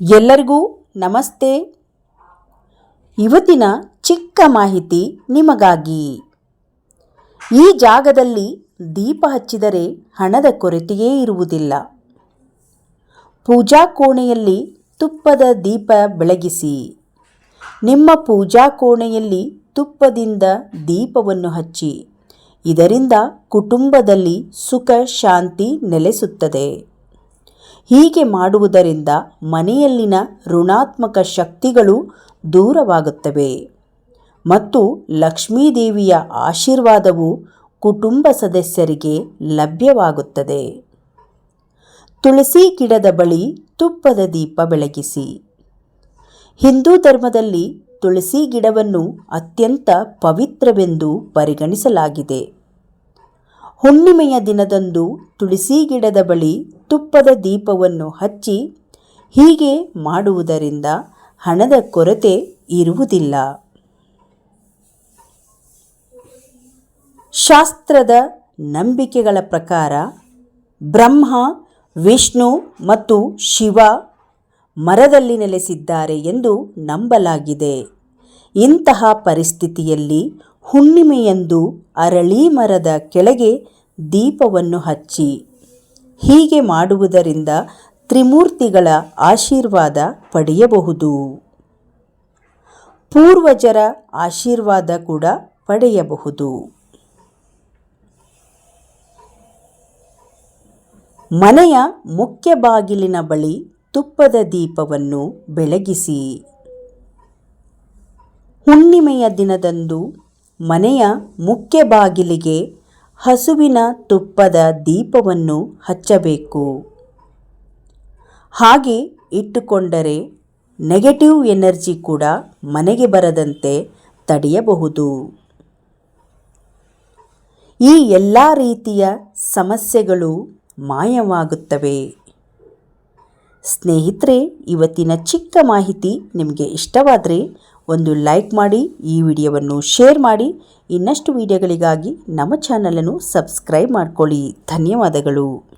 ಎಲ್ಲರಿಗೂ ನಮಸ್ತೆ. ಇವತ್ತಿನ ಚಿಕ್ಕ ಮಾಹಿತಿ ನಿಮಗಾಗಿ. ಈ ಜಾಗದಲ್ಲಿ ದೀಪ ಹಚ್ಚಿದರೆ ಹಣದ ಕೊರತೆಯೇ ಇರುವುದಿಲ್ಲ. ಪೂಜಾ ಕೋಣೆಯಲ್ಲಿ ತುಪ್ಪದ ದೀಪ ಬೆಳಗಿಸಿ. ನಿಮ್ಮ ಪೂಜಾ ಕೋಣೆಯಲ್ಲಿ ತುಪ್ಪದಿಂದ ದೀಪವನ್ನು ಹಚ್ಚಿ. ಇದರಿಂದ ಕುಟುಂಬದಲ್ಲಿ ಸುಖ, ಶಾಂತಿ ನೆಲೆಸುತ್ತದೆ. ಹೀಗೆ ಮಾಡುವುದರಿಂದ ಮನೆಯಲ್ಲಿನ ಋಣಾತ್ಮಕ ಶಕ್ತಿಗಳು ದೂರವಾಗುತ್ತವೆ. ಮತ್ತು ಲಕ್ಷ್ಮೀದೇವಿಯ ಆಶೀರ್ವಾದವು ಕುಟುಂಬ ಸದಸ್ಯರಿಗೆ ಲಭ್ಯವಾಗುತ್ತದೆ. ತುಳಸಿ ಗಿಡದ ಬಳಿ ತುಪ್ಪದ ದೀಪ ಬೆಳಗಿಸಿ. ಹಿಂದೂ ಧರ್ಮದಲ್ಲಿ ತುಳಸಿ ಗಿಡವನ್ನು ಅತ್ಯಂತ ಪವಿತ್ರವೆಂದು ಪರಿಗಣಿಸಲಾಗಿದೆ. ಹುಣ್ಣಿಮೆಯ ದಿನದಂದು ತುಳಸಿ ಗಿಡದ ಬಳಿ ತುಪ್ಪದ ದೀಪವನ್ನು ಹಚ್ಚಿ ಹೀಗೆ ಮಾಡುವುದರಿಂದ ಹಣದ ಕೊರತೆ ಇರುವುದಿಲ್ಲ. ಶಾಸ್ತ್ರದ ನಂಬಿಕೆಗಳ ಪ್ರಕಾರ ಬ್ರಹ್ಮ, ವಿಷ್ಣು ಮತ್ತು ಶಿವ ಮರದಲ್ಲಿ ನೆಲೆಸಿದ್ದಾರೆ ಎಂದು ನಂಬಲಾಗಿದೆ. ಇಂತಹ ಪರಿಸ್ಥಿತಿಯಲ್ಲಿ ಹುಣ್ಣಿಮೆಯಂದು ಅರಳಿ ಮರದ ಕೆಳಗೆ ದೀಪವನ್ನು ಹಚ್ಚಿ ಹೀಗೆ ಮಾಡುವುದರಿಂದ ತ್ರಿಮೂರ್ತಿಗಳ ಆಶೀರ್ವಾದ ಪಡೆಯಬಹುದು. ಪೂರ್ವಜರ ಆಶೀರ್ವಾದ ಕೂಡ ಪಡೆಯಬಹುದು. ಮನೆಯ ಮುಖ್ಯ ಬಾಗಿಲಿನ ಬಳಿ ತುಪ್ಪದ ದೀಪವನ್ನು ಬೆಳಗಿಸಿ. ಹುಣ್ಣಿಮೆಯ ದಿನದಂದು ಮನೆಯ ಮುಖ್ಯ ಬಾಗಿಲಿಗೆ ಹಸುವಿನ ತುಪ್ಪದ ದೀಪವನ್ನು ಹಚ್ಚಬೇಕು. ಹಾಗೆ ಇಟ್ಟುಕೊಂಡರೆ ನೆಗೆಟಿವ್ ಎನರ್ಜಿ ಕೂಡ ಮನೆಗೆ ಬರದಂತೆ ತಡೆಯಬಹುದು. ಈ ಎಲ್ಲ ರೀತಿಯ ಸಮಸ್ಯೆಗಳು ಮಾಯವಾಗುತ್ತವೆ. ಸ್ನೇಹಿತರೆ, ಇವತ್ತಿನ ಚಿಕ್ಕ ಮಾಹಿತಿ ನಿಮಗೆ ಇಷ್ಟವಾದರೆ ಒಂದು ಲೈಕ್ ಮಾಡಿ ಈ ವಿಡಿಯೋವನ್ನು ಶೇರ್ ಮಾಡಿ. ಇನ್ನಷ್ಟು ವಿಡಿಯೋಗಳಿಗಾಗಿ ನಮ್ಮ ಚಾನಲನ್ನು ಸಬ್ಸ್ಕ್ರೈಬ್ ಮಾಡಿಕೊಳ್ಳಿ. ಧನ್ಯವಾದಗಳು.